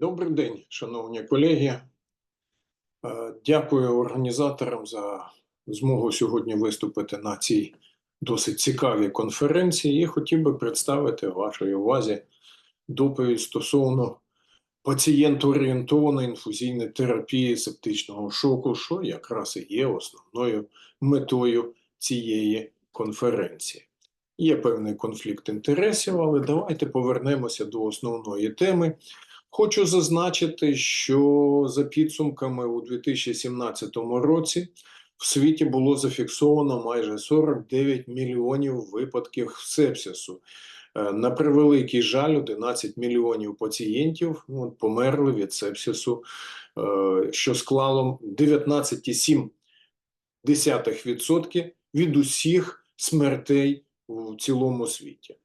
Добрий день, шановні колеги. Е, Дякую організаторам за змогу сьогодні виступити на цій досить цікавій конференції і хотів би представити вашій увазі доповідь стосовно пацієнтоорієнтованої інфузійної терапії септичного шоку, що якраз і є основною метою цієї конференції. Є певний конфлікт інтересів, але давайте повернемося до основної теми. Хочу зазначити, що за підсумками у 2017 році в світі було зафіксовано майже 49 мільйонів випадків сепсису. Е, На превеликий жаль, 11 мільйонів пацієнтів ну, померли від сепсису, е, що склало 19,7% від усіх смертей у цілому світі.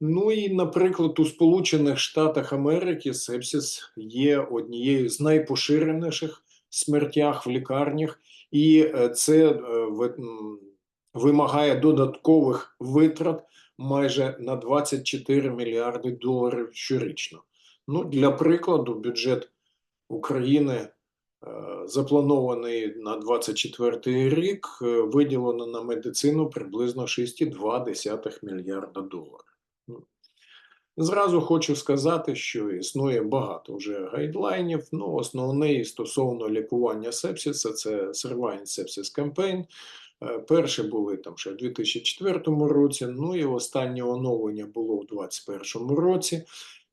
Ну і, наприклад, у Сполучених Штатах Америки сепсис є однією з найпоширеніших смертях в лікарнях, і е, це е, вимагає додаткових витрат майже на 24 мільярди доларів щорічно. Ну, для прикладу, бюджет України е, запланований на 24 рік, виділено на медицину приблизно 6,2 мільярда доларів. Зразу хочу сказати, що існує багато вже гайдлайнів. Ну, основний стосовно лікування сепсиса це Surviving Sepsis Campaign. Е, Перші були там ще в 2004 році, ну і останнє оновлення було в 2021 році.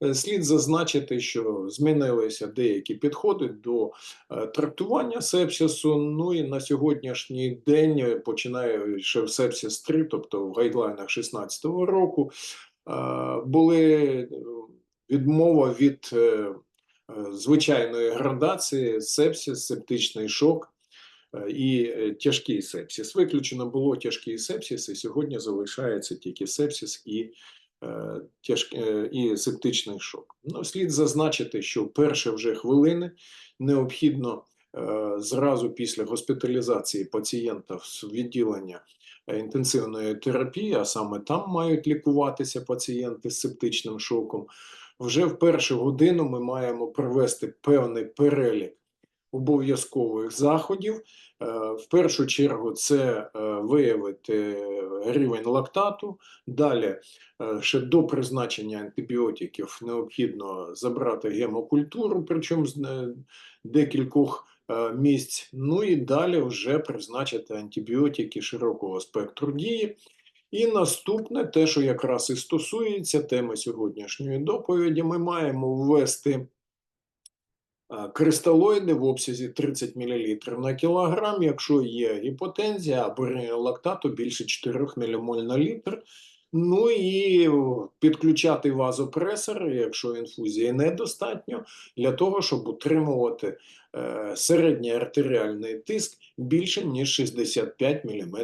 Е, Слід зазначити, що змінилися деякі підходи до е, трактування сепсису. Ну і на сьогоднішній день, е, починаючи в сепсис 3, тобто в гайдлайнах 2016 року, були е, відмова від е, е, звичайної градації сепсис, септичний шок е, і е, тяжкий сепсис. Виключено було тяжкий сепсис, і сьогодні залишається тільки сепсис і, е, тяж... е, і септичний шок. Ну, слід зазначити, що перші вже хвилини необхідно е, зразу після госпіталізації пацієнта в відділення е, інтенсивної терапії, а саме там мають лікуватися пацієнти з септичним шоком. Вже в першу годину ми маємо провести певний перелік обов'язкових заходів. Е, В першу чергу це е, виявити рівень лактату. Далі, е, ще до призначення антибіотиків необхідно забрати гемокультуру, причому з е, декількох е, місць. Ну і далі вже призначити антибіотики широкого спектру дії. І наступне, те, що якраз і стосується теми сьогоднішньої доповіді, ми маємо ввести а, кристалоїди в обсязі 30 мл на кілограм, якщо є гіпотензія або лактату більше 4 ммоль на літр. Ну і підключати вазопресор, якщо інфузії недостатньо, для того, щоб утримувати е, середній артеріальний тиск більше, ніж 65 мм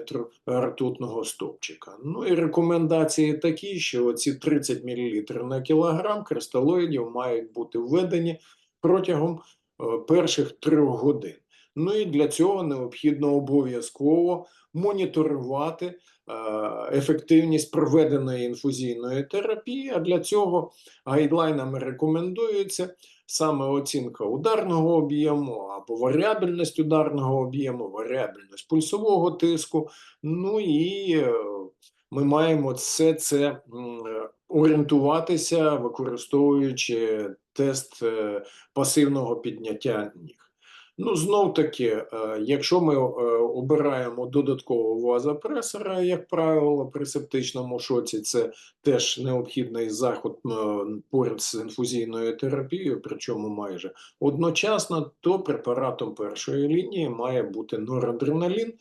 ртутного стовпчика. Ну і рекомендації такі, що ці 30 мл на кілограм кристалоїдів мають бути введені протягом е, перших трьох годин. Ну і для цього необхідно обов'язково моніторувати е, ефективність проведеної інфузійної терапії. А для цього гайдлайнами рекомендується саме оцінка ударного об'єму або варіабельність ударного об'єму, варіабельність пульсового тиску. Ну і е, ми маємо все це орієнтуватися, використовуючи тест е, пасивного підняття ніг. Ну, знов таки, е, якщо ми е, обираємо додаткового вазопресора, як правило, при септичному шоці, це теж необхідний заход е, поряд з інфузійною терапією, причому майже одночасно, то препаратом першої лінії має бути норадреналін.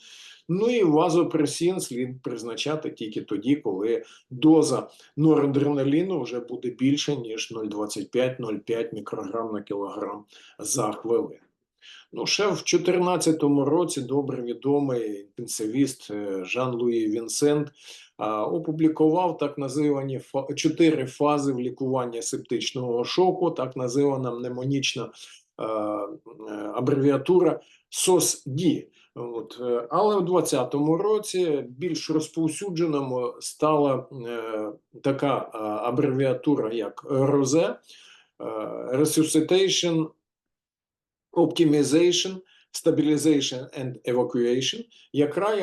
Ну і вазопресін слід призначати тільки тоді, коли доза норадреналіну вже буде більше, ніж 0,25-0,5 мікрограм на кілограм за хвилину. Ну, ще в 2014 році добре відомий інтенсивіст е, Жан-Луї Вінсент опублікував так називані чотири фази в лікуванні септичного шоку, так називана мнемонічна е, е, абревіатура SOS-D. От, е, але у 2020 році більш розповсюдженою стала е, така абревіатура, як РОЗЕ. resuscitation, optimization, stabilization and evacuation, яка,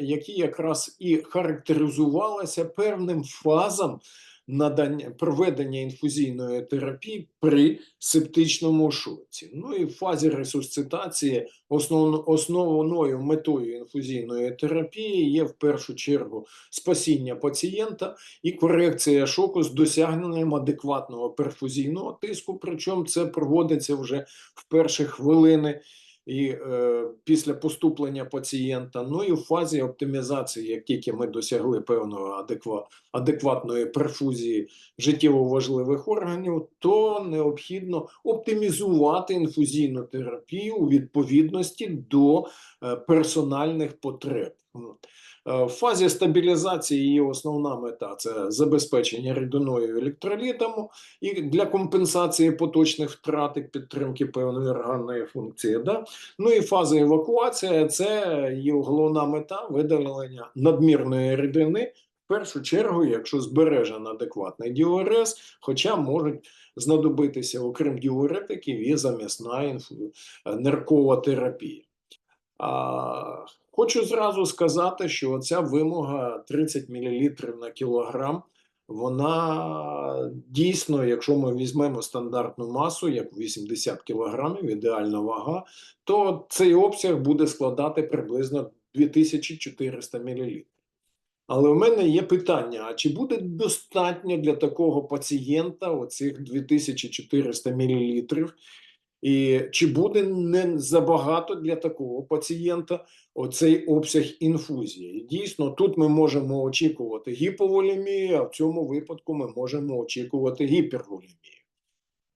які якраз і характеризувалися певним фазам надання проведення інфузійної терапії при септичному шоці. Ну і в фазі ресусцитації основно, основною метою інфузійної терапії є в першу чергу спасіння пацієнта і корекція шоку з досягненням адекватного перфузійного тиску. Причому це проводиться вже в перші хвилини і е, після поступлення пацієнта. Ну і в фазі оптимізації, як тільки ми досягли певної адеква, адекватної перфузії життєво важливих органів, то необхідно оптимізувати інфузійну терапію у відповідності до е, персональних потреб. Е, В фазі стабілізації її основна мета це забезпечення рідиною електролітами і для компенсації поточних втрат і підтримки певної органної функції. Да? Ну і фаза евакуації це її головна мета видалення надмірної рідини. В першу чергу, якщо збережено адекватний діурез, хоча можуть знадобитися, окрім діуретиків, і замісна інфу- е, ниркова терапія. А, хочу зразу сказати, що ця вимога 30 мл на кілограм, вона дійсно, якщо ми візьмемо стандартну масу, як 80 кілограмів, ідеальна вага, то цей обсяг буде складати приблизно 2400 мл. Але в мене є питання: а чи буде достатньо для такого пацієнта оцих 2400 мл? І чи буде не забагато для такого пацієнта оцей обсяг інфузії? Дійсно, тут ми можемо очікувати гіповолемію, а в цьому випадку ми можемо очікувати гіперволемію.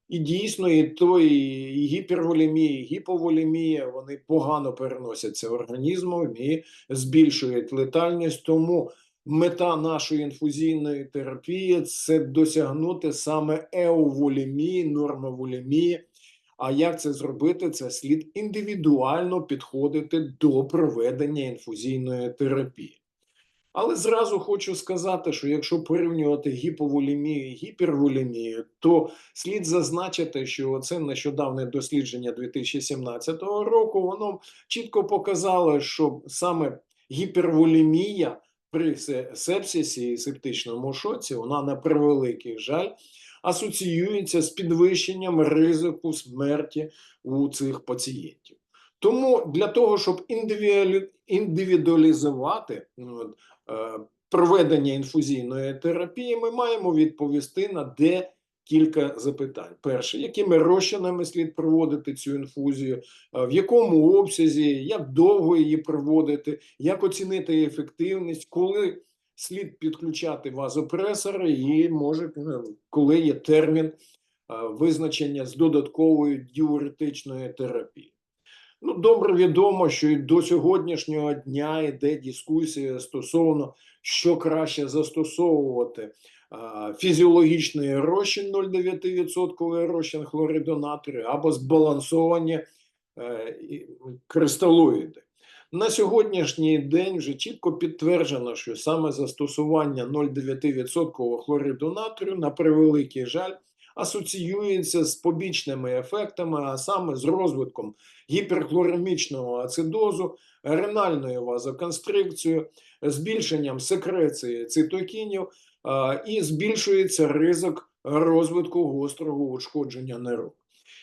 І дійсно, і то, і, гіперволемія, і гіповолемія, вони погано переносяться організмом і збільшують летальність. Тому мета нашої інфузійної терапії це досягнути саме еуволемії, нормоволемії. А як це зробити? Це слід індивідуально підходити до проведення інфузійної терапії. Але зразу хочу сказати, що якщо порівнювати гіповолемію і гіперволемію, то слід зазначити, що це нещодавне дослідження 2017 року, воно чітко показало, що саме гіперволемія при се- сепсисі і септичному шоці, вона на превеликий жаль асоціюється з підвищенням ризику смерті у цих пацієнтів. Тому для того, щоб індивідуалізувати ну, е, проведення інфузійної терапії, ми маємо відповісти на декілька запитань. Перше, якими розчинами слід проводити цю інфузію, е, в якому обсязі, як довго її проводити, як оцінити ефективність, коли слід підключати вазопресори і може, ну, коли є термін визначення з додатковою діуретичною терапією. Ну, добре відомо, що і до сьогоднішнього дня йде дискусія стосовно, що краще застосовувати. Фізіологічний розчин 0,9% розчин хлориду або збалансовані е, кристалоїди. На сьогоднішній день вже чітко підтверджено, що саме застосування 0,9% хлориду натрію на превеликий жаль асоціюється з побічними ефектами, а саме з розвитком гіперхлоремічного ацидозу, ренальною вазоконстрикцією, збільшенням секреції цитокінів і збільшується ризик розвитку гострого ушкодження нирок.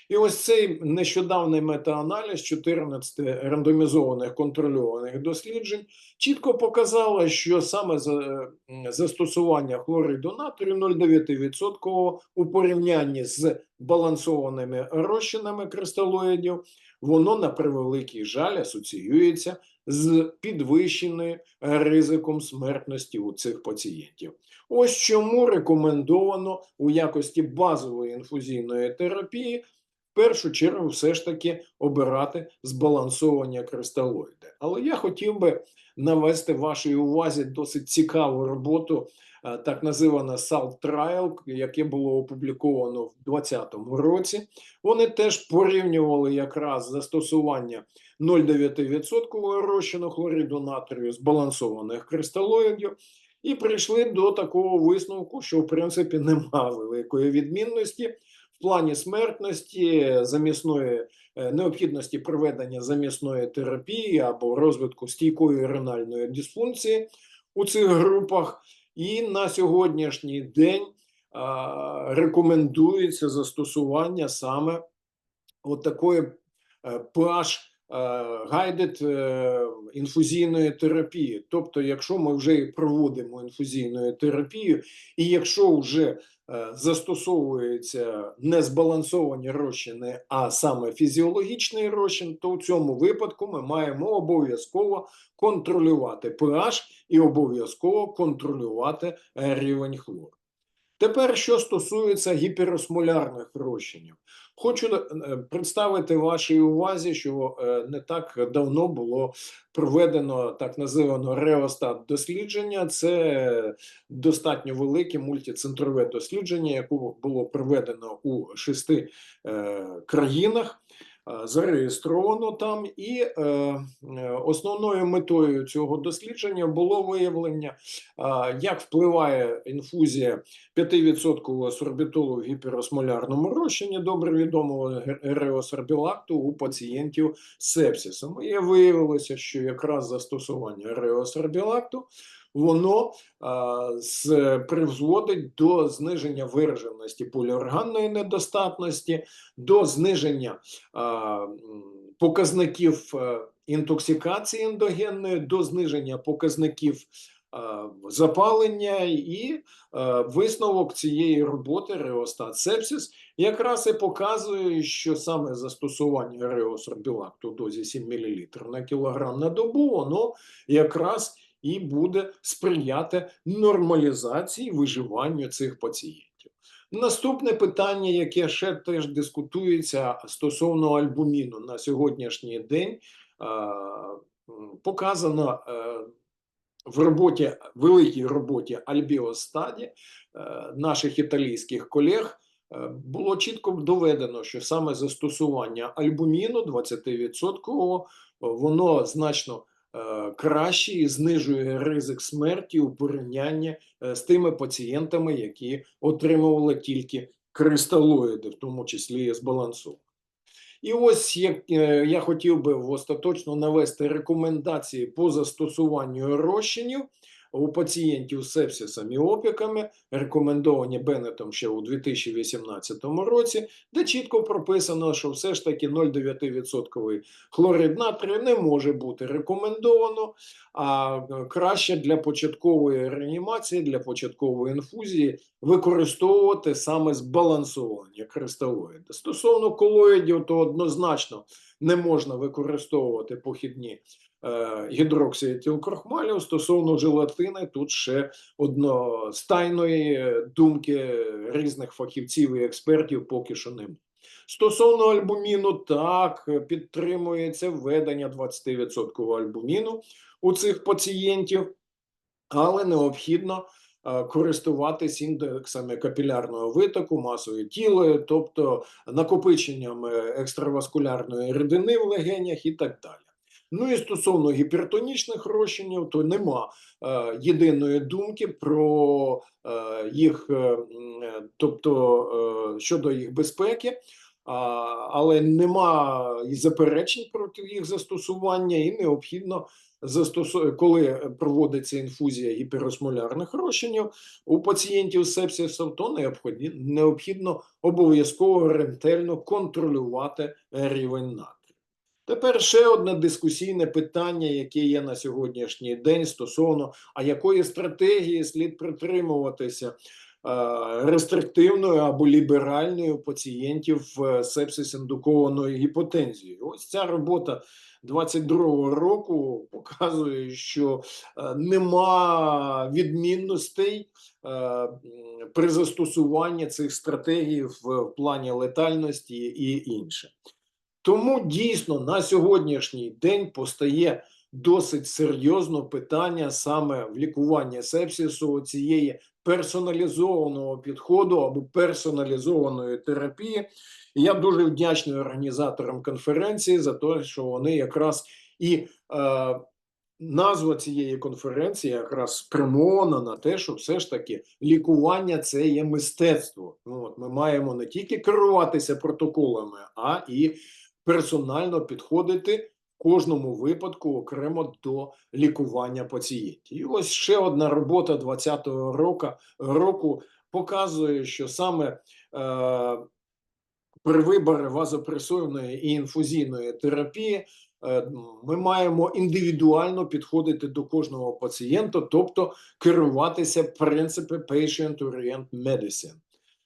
І ось цей нещодавний метааналіз 14 рандомізованих контрольованих досліджень чітко показало, що саме за, застосування хлориду натрію 0,9% у порівнянні з балансованими розчинами кристалоїдів, воно на превеликий жаль асоціюється з підвищеним ризиком смертності у цих пацієнтів. Ось чому рекомендовано у якості базової інфузійної терапії першу чергу все ж таки обирати збалансовані кристалоїди. Але я хотів би навести вашій увазі досить цікаву роботу, е, так називана SALT Trial, яке було опубліковано в 2020 році. Вони теж порівнювали якраз застосування 0,9% розчину хлориду натрію збалансованих кристалоїдів і прийшли до такого висновку, що в принципі немає великої відмінності в плані смертності, замісної е, необхідності проведення замісної терапії або розвитку стійкої ренальної дисфункції у цих групах. І на сьогоднішній день а, рекомендується застосування саме от такої е, PH е, guided е, інфузійної терапії. Тобто, якщо ми вже проводимо інфузійну терапію, і якщо вже е, застосовуються не збалансовані розчини, а саме фізіологічний розчин, то в цьому випадку ми маємо обов'язково контролювати pH і обов'язково контролювати рівень хлору. Тепер, що стосується гіперосмолярних розчинів, хочу е, представити вашій увазі, що е, не так давно було проведено так називано реостат дослідження. Це достатньо велике мультицентрове дослідження, яке було проведено у шести е, країнах. Е, Зареєстровано там, і е, е, основною метою цього дослідження було виявлення, як впливає інфузія 5% сорбітолу в гіперосмолярному розчині, добре відомого реосорбілакту у пацієнтів з сепсисом. І виявилося, що якраз застосування реосорбілакту воно з, призводить до зниження вираженості поліорганної недостатності, до зниження м, показників е, інтоксикації ендогенної, до зниження показників запалення і е, висновок цієї роботи реостат сепсис якраз і показує, що саме застосування реосорбілакту в дозі 7 мл на кілограм на добу, воно якраз і буде сприяти нормалізації виживанню цих пацієнтів. Наступне питання, яке ще теж дискутується стосовно альбуміну на сьогоднішній день, показано е, в роботі, великій роботі Альбіостаді е, наших італійських колег е, було чітко доведено, що саме застосування альбуміну 20% воно значно краще і знижує ризик смерті у порівнянні е, з тими пацієнтами, які отримували тільки кристалоїди, в тому числі з збалансовані. І ось як е, я хотів би остаточно навести рекомендації по застосуванню розчинів у пацієнтів з сепсисом і опіками, рекомендовані Беннетом ще у 2018 році, де чітко прописано, що все ж таки 0,9% хлорид натрію не може бути рекомендовано, а е, краще для початкової реанімації, для початкової інфузії використовувати саме збалансовані кристалоїди. Стосовно колоїдів, то однозначно не можна використовувати похідні е, гідроксиетилкрохмалів. Стосовно желатини, тут ще одностайної думки різних фахівців і експертів поки що немає. Стосовно альбуміну, так підтримується введення 20% альбуміну у цих пацієнтів, але необхідно е, користуватись індексами капілярного витоку, масою тіла, тобто накопиченням е, екстраваскулярної рідини в легенях і так далі. Ну і стосовно гіпертонічних розчинів, то нема е, єдиної думки про е, їх, е, е, тобто е, щодо їх безпеки. Але нема і заперечень проти їх застосування, і необхідно застосу... коли проводиться інфузія гіперосмолярних розчинів у пацієнтів з сепсисом, то необхідно, обов'язково ретельно контролювати рівень натрію. Тепер ще одне дискусійне питання, яке є на сьогоднішній день стосовно а якої стратегії слід притримуватися е, рестриктивною або ліберальною пацієнтів е, сепсис-індукованою гіпотензією. Ось ця робота 22-го року показує, що е, нема відмінностей при застосуванні цих стратегій в плані летальності і інше. Тому дійсно на сьогоднішній день постає досить серйозно питання саме в лікуванні сепсису цієї персоналізованого підходу або персоналізованої терапії. Я дуже вдячний організаторам конференції за те, що вони якраз і е, назва цієї конференції якраз спрямована на те, що все ж таки лікування це є мистецтво. Ну, от ми маємо не тільки керуватися протоколами, а і персонально підходити в кожному випадку окремо до лікування пацієнтів. І ось ще одна робота 2020 року, року показує, що саме е, при виборі вазопресивної і інфузійної терапії е, ми маємо індивідуально підходити до кожного пацієнта, тобто керуватися принципи patient-orient medicine.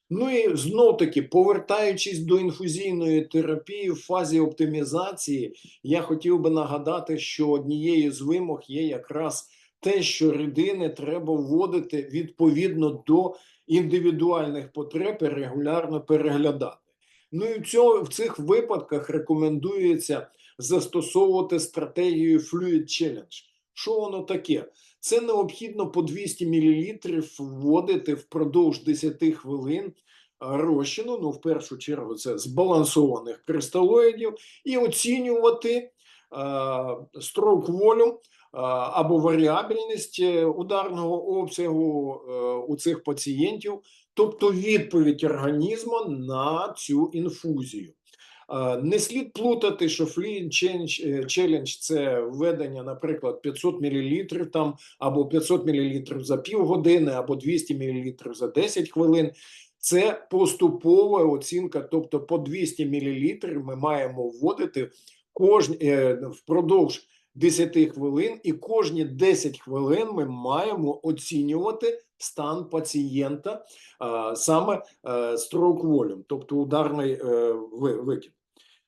Ну і знов таки, повертаючись до інфузійної терапії в фазі оптимізації, я хотів би нагадати, що однією з вимог є якраз те, що рідини треба вводити відповідно до індивідуальних потреб і регулярно переглядати. Ну і в, цьому, в цих випадках рекомендується застосовувати стратегію Fluid Challenge. Що воно таке? Це необхідно по 200 мл вводити впродовж 10 хвилин розчину, ну в першу чергу це збалансованих кристалоїдів, і оцінювати е, строк волю або варіабельність е, ударного обсягу е, у цих пацієнтів, тобто відповідь організму на цю інфузію. Е, Не слід плутати, що Change Challenge – це введення, наприклад, 500 мл там або 500 мл за півгодини, або 200 мл за 10 хвилин. Це поступова оцінка, тобто по 200 мл ми маємо вводити кожні е, впродовж 10 хвилин, і кожні 10 хвилин ми маємо оцінювати стан пацієнта саме е, строк волюм, тобто ударний е, викид.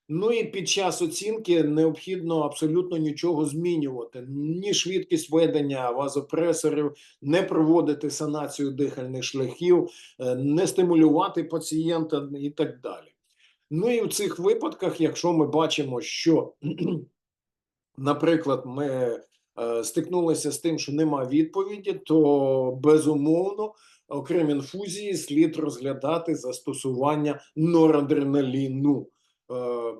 Ну і під час оцінки необхідно абсолютно нічого змінювати. Ні швидкість ведення вазопресорів, не проводити санацію дихальних шляхів, е, не стимулювати пацієнта і так далі. Ну і в цих випадках, якщо ми бачимо, що, наприклад, ми е, стикнулися з тим, що нема відповіді, то безумовно, окрім інфузії, слід розглядати застосування норадреналіну. Е,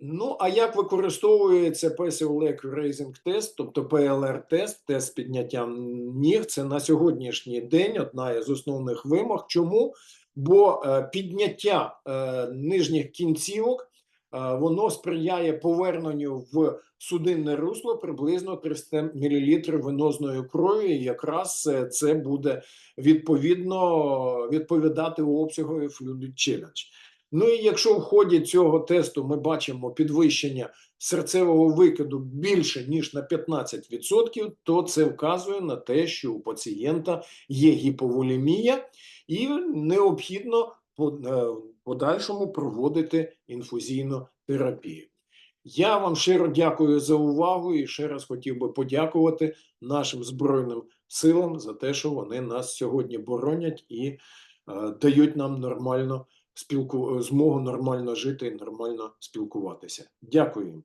Ну, а як використовується Passive Leg Raising Test, тобто PLR-тест, тест з підняттям ніг, це на сьогоднішній день одна із основних вимог. Чому? Бо е, підняття е, нижніх кінцівок воно сприяє поверненню в судинне русло приблизно 300 мл венозної крові. І якраз це буде відповідно відповідати обсягові Fluid Challenge. Ну і якщо в ході цього тесту ми бачимо підвищення серцевого викиду більше ніж на 15%, то це вказує на те, що у пацієнта є гіповолемія, і необхідно е, подальшому проводити інфузійну терапію. Я вам щиро дякую за увагу і ще раз хотів би подякувати нашим Збройним силам за те, що вони нас сьогодні боронять і е, дають нам нормально спілку... змогу нормально жити і нормально спілкуватися. Дякую.